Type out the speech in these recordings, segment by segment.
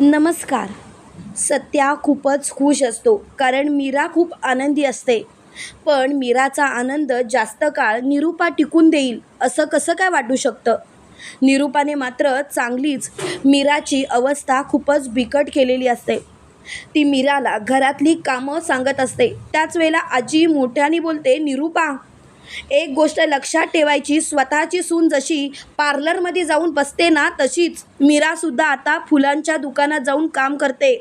नमस्कार. सत्या खूपच खुश असतो कारण मीरा खूप आनंदी असते. पण मीराचा आनंद जास्त काळ निरूपा टिकून देईल असं कसं काय वाटू शकतं? निरूपाने मात्र चांगलीच मीराची अवस्था खूपच बिकट केलेली असते. ती मीराला घरातली कामं सांगत असते. त्याच वेळेला आजी मोठ्याने बोलते निरूपा एक गोष्ट लक्षात ठेवायची स्वतःची सून जशी पार्लरमध्ये जाऊन बसते ना तशीच मीरासुद्धा आता फुलांच्या दुकानात जाऊन काम करते.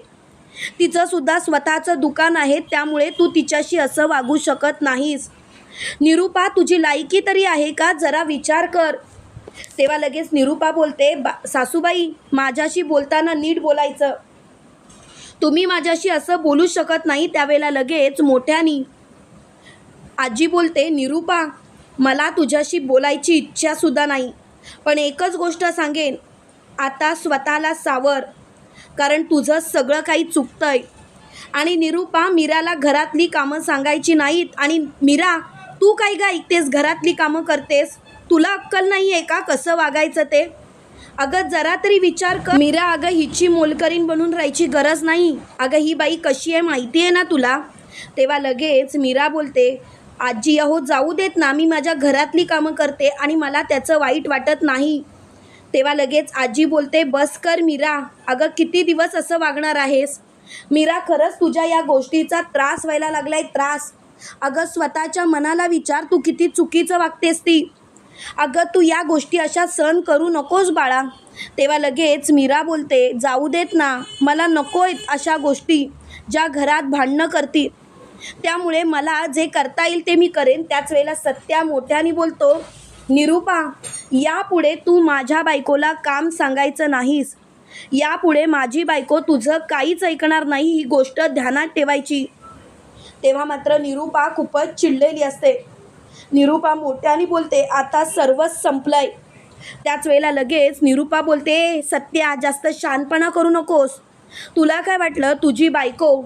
तिचं सुद्धा स्वतःचं दुकान आहे त्यामुळे तू तिच्याशी असं वागू शकत नाहीस. निरूपा तुझी लायकी तरी आहे का? जरा विचार कर. तेव्हा लगेच निरूपा बोलते बा सासूबाई माझ्याशी बोलताना नीट बोलायचं. तुम्ही माझ्याशी असं बोलू शकत नाही त्यावेळेला लगेच मोठ्यानी आजी बोलते निरूपा मला तुझ्याशी बोलायची इच्छासुद्धा नाही. पण एकच गोष्ट सांगेन आता स्वतःला सावर कारण तुझं सगळं काही चुकतं आहे आणि निरूपा मीराला घरातली कामं सांगायची नाहीत. आणि मीरा तू काय का ऐकतेस? घरातली कामं करतेस? तुला अक्कल नाही आहे का कसं वागायचं ते? अगं जरा तरी विचार कर. मीरा अगं हिची मोलकरीण बनून राहायची गरज नाही. अगं ही बाई कशी आहे माहिती आहे ना तुला? तेव्हा लगेच मीरा बोलते आजी अहो जाऊ देत ना मी माझ्या घरातली कामं करते आणि मला त्याचं वाईट वाटत नाही. तेव्हा लगेच आजी बोलते बस कर मीरा अगं किती दिवस असं वागणार आहेस? मीरा खरंच तुझ्या या गोष्टीचा त्रास व्हायला लागलाय त्रास. अगं स्वतःच्या मनाला विचार तू किती चुकीचं वागतेस ती. अगं तू या गोष्टी अशा सहन करू नकोस बाळा. तेव्हा लगेच मीरा बोलते जाऊ देत ना मला नको आहेत अशा गोष्टी ज्या घरात भांडणं करतील. त्यामुळे मला जे करता येईल ते मी करेन. त्याच वेळेला सत्या मोठ्याने बोलतो निरूपा यापुढे तू माझ्या बायकोला काम सांगायचं नाहीस. यापुढे माझी बायको तुझं काहीच ऐकणार नाही ही गोष्ट ध्यानात ठेवायची. तेव्हा मात्र निरूपा खूपच चिडलेली असते. निरूपा मोठ्याने बोलते आता सर्वच संपलंय. त्याच वेळेला लगेच निरूपा बोलते सत्या जास्त शानपणा करू नकोस. तुला काय वाटलं? तुझी बायको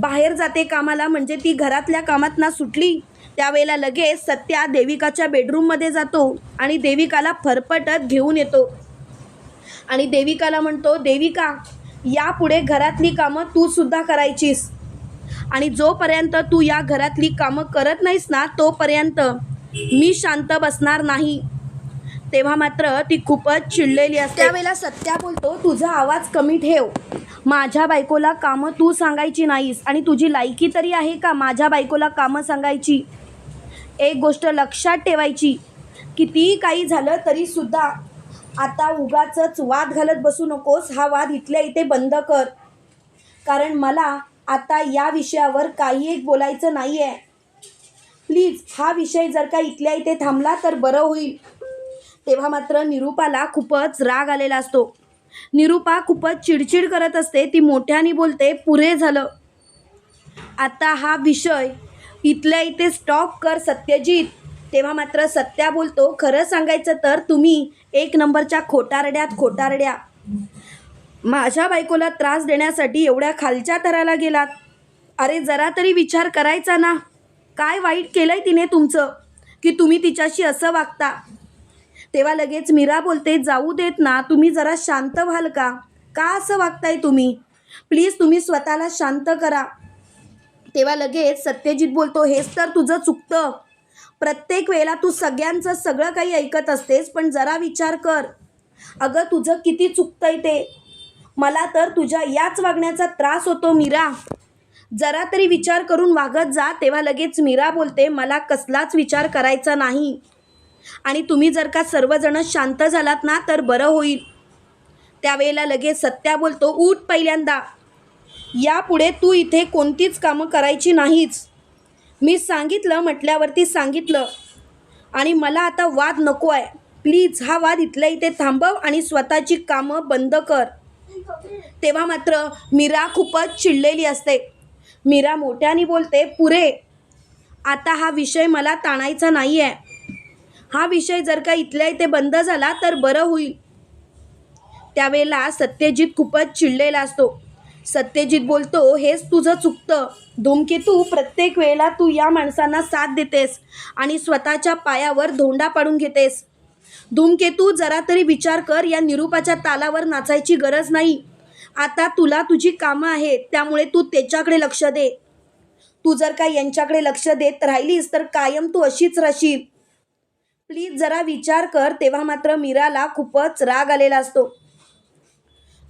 बाहेर जाते कामाला म्हणजे ती घरातल्या कामात ना सुटली त्यावेळेला लगेच सत्या देविकाच्या बेडरूममध्ये जातो आणि देविकाला फरफटत घेऊन येतो. आणि देविकाला म्हणतो देविका यापुढे घरातली कामं तू सुद्धा करायचीस. आणि जोपर्यंत तू या घरातली कामं करत नाहीस ना तोपर्यंत मी शांत बसणार नाही. तेव्हा मात्र ती खूपच चिडलेली असते. त्यावेळेला सत्या बोलतो तुझा आवाज कमी ठेव. माझ्या बायकोला कामं तू सांगायची नाहीस आणि तुझी लायकी तरी आहे का माझ्या बायकोला कामं सांगायची? एक गोष्ट लक्षात ठेवायची. कितीही काही झालं तरीसुद्धा आता उगाचच वाद घालत बसू नकोस हा वाद इथल्या इथे बंद कर. कारण मला आता या विषयावर काही एक बोलायचं नाही आहे प्लीज हा विषय जर का इथल्या इथे थांबला तर बरं होईल. तेव्हा मात्र निरूपाला खूपच राग आलेला असतो. निरूपा खूपच चिडचिड करत असते. ती मोठ्याने बोलते पुरे झालं. आता हा विषय इथल्या इथे स्टॉप कर सत्यजित. तेव्हा मात्र सत्या बोलतो खरं सांगायचं तर तुम्ही एक नंबरच्या खोटारड्यात खोटारड्या. माझ्या बायकोला त्रास देण्यासाठी एवढ्या खालच्या थराला गेलात. अरे जरा तरी विचार करायचा ना. काय वाईट केलंय तिने तुमचं? की तुम्ही तिच्याशी असं वागता? तेव्हा लगेच मीरा बोलते जाऊ देत ना तुम्ही जरा शांत व्हाल का? का असं वागताय तुम्ही? प्लीज तुम्ही स्वतःला शांत करा. तेव्हा लगेच सत्यजित बोलतो हेच तर तुझं चुकतं. प्रत्येक वेळेला तू सगळ्यांचं सगळं काही ऐकत असतेस पण जरा विचार कर. अगं तुझं किती चुकतंय ते. मला तर तुझ्या याच वागण्याचा त्रास होतो मीरा. जरा तरी विचार करून वागत जा. तेव्हा लगेच मीरा बोलते मला कसलाच विचार करायचा नाही. आणि तुम्ही जर का सर्वजण शांत झालात ना तर बरं होईल. त्यावेळेला लगेच सत्या बोलतो उठ पहिल्यांदा. यापुढे तू इथे कोणतीच कामं करायची नाहीच. मी सांगितलं म्हटल्यावरती सांगितलं. आणि मला आता वाद नको आहे. प्लीज हा वाद इथल्या इथे थांबव आणि स्वतःची कामं बंद कर. तेव्हा मात्र मीरा खूपच चिडलेली असते. मीरा मोठ्याने बोलते पुरे आता हा विषय मला ताणायचा नाही आहे हा विषय जर का इथल्या इथे बंद झाला तर बरं होईल. त्यावेळेला सत्यजित खूपच चिडलेला असतो. सत्यजित बोलतो हेच तुझं चुकतं. धूमकेतू प्रत्येक वेळेला तू या माणसांना साथ देतेस आणि स्वतःच्या पायावर धोंडा पाडून घेतेस. धूमकेतू जरा तरी विचार कर या निरूपाच्या तालावर नाचायची गरज नाही. आता तुला तुझी कामं आहेत त्यामुळे तू त्याच्याकडे लक्ष दे. तू जर का यांच्याकडे लक्ष देत राहिलीस तर कायम तू अशीच राहशील. प्लीज जरा विचार कर तेव्हा मात्र मीराला खूपच राग आलेला असतो.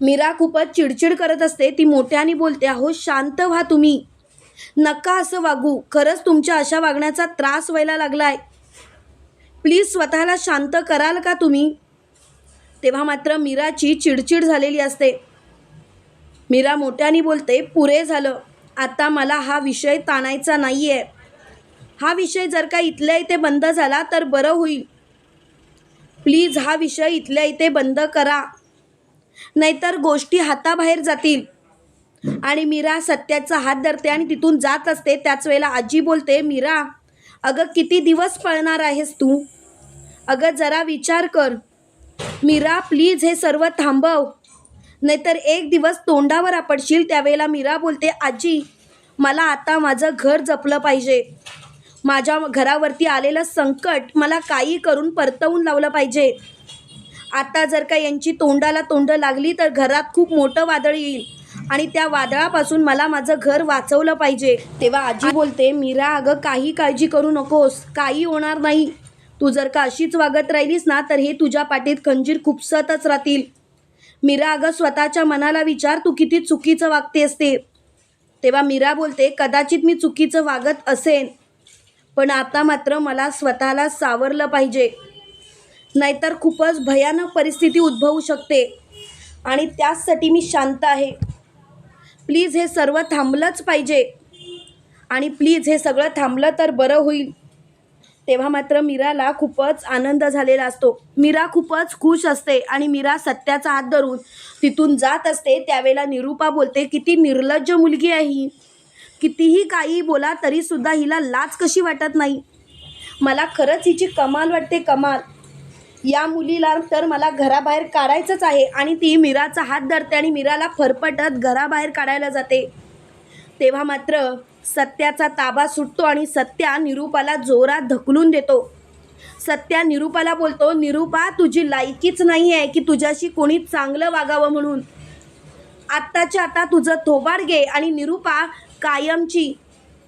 मीरा खूपच चिडचिड करत असते ती मोठ्याने बोलते अहो शांत व्हा तुम्ही. नका असं वागू. खरंच तुमच्या अशा वागण्याचा त्रास व्हायला लागलाय. प्लीज स्वतःला शांत कराल का तुम्ही? तेव्हा मात्र मीराची चिडचिड झालेली असते. मीरा मोठ्याने बोलते पुरे झालं. आता मला हा विषय ताणायचा नाही आहे हा विषय जर का इथल्या इथे बंद झाला तर बरं होईल. प्लीज हा विषय इथल्या इथे बंद करा. नाहीतर गोष्टी हाताबाहेर जातील. आणि मीरा सत्याचा हात धरते आणि तिथून जात असते त्याच वेळेला आजी बोलते मीरा अगं किती दिवस पळणार आहेस तू? अगं जरा विचार कर. मीरा प्लीज हे सर्व थांबव. नाहीतर एक दिवस तोंडावर आपडशील त्यावेळेला मीरा बोलते आजी मला आता माझं घर जपलं पाहिजे. माझ्या घरावरती आलेलं संकट मला काही करून परतवून लावलं पाहिजे. आता जर का यांची तोंडाला तोंड लागली तर घरात खूप मोठं वादळ येईल. आणि त्या वादळापासून मला माझं घर वाचवलं पाहिजे. तेव्हा आजी बोलते मीरा अगं काही काळजी करू नकोस. काही होणार नाही. तू जर का अशीच वागत राहिलीस ना तर हे तुझ्या पाठीत खंजीर खुपसतच राहतील. मीरा अगं स्वतःच्या मनाला विचार तू किती चुकीचं वागते असते तेव्हा मीरा बोलते कदाचित मी चुकीचं वागत असेन. पण आता मात्र मला स्वतःला सावरलं पाहिजे. नाहीतर खूपच भयानक परिस्थिती उद्भवू शकते. आणि त्याचसाठी मी शांत आहे. प्लीज हे सर्व थांबलंच पाहिजे. आणि प्लीज हे सगळं थांबलं तर बरं होईल. तेव्हा मात्र मीराला खूपच आनंद झालेला असतो. मीरा खूपच खुश असते आणि मीरा सत्याचा हात धरून तिथून जात असते. त्यावेळेला निरूपा बोलते किती निर्लज्ज मुलगी आहे. ही कितीही काही बोला तरीसुद्धा हिला लाच कशी वाटत नाही? मला खरंच हिची कमाल वाटते कमाल. या मुलीला तर मला घराबाहेर काढायचंच आहे आणि ती मीराचा हात धरते आणि मीराला फरफटत घराबाहेर काढायला जाते. तेव्हा मात्र सत्याचा ताबा सुटतो आणि सत्या निरूपाला जोरात धकलून देतो. सत्या निरूपाला बोलतो निरूपा तुझी लायकीच नाही आहे की तुझ्याशी कोणी चांगलं वागावं म्हणून. आत्ताच्या आता तुझं थोबाड घे आणि निरूपा कायमची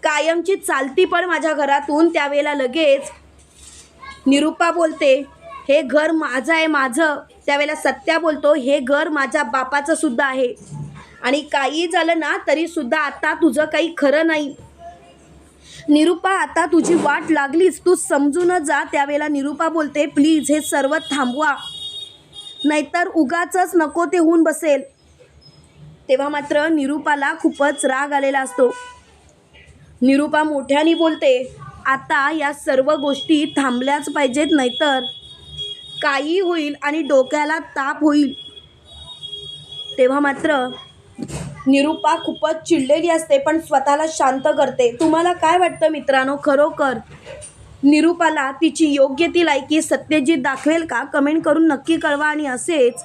कायमची चालती पण माझ्या घरातून त्यावेळेला लगेच. निरूपा बोलते हे घर माझं आहे माझं. त्यावेळेला सत्या बोलतो हे घर माझ्या बापाचं सुद्धा आहे. आणि काही झालं ना तरीसुद्धा आता तुझं काही खरं नाही. निरूपा आता तुझी वाट लागलीच. तू समजूनच जा. त्यावेळेला निरूपा बोलते प्लीज हे सर्व थांबवा. नाहीतर उगाच नको ते होऊन बसेल. तेव्हा मात्र निरूपाला खूपच राग आलेला असतो. निरूपा मोठ्याने बोलते आता या सर्व गोष्टी थांबल्याच पाहिजेत नाहीतर काही होईल आणि डोक्याला ताप होईल. तेव्हा मात्र निरूपा खूपच चिडलेली असते पण स्वतःला शांत करते. तुम्हाला काय वाटतं मित्रांनो? खरोखर निरूपाला तिची योग्य ती लायकी सत्यजित दाखवेल का? कमेंट करून नक्की कळवा आणि असेच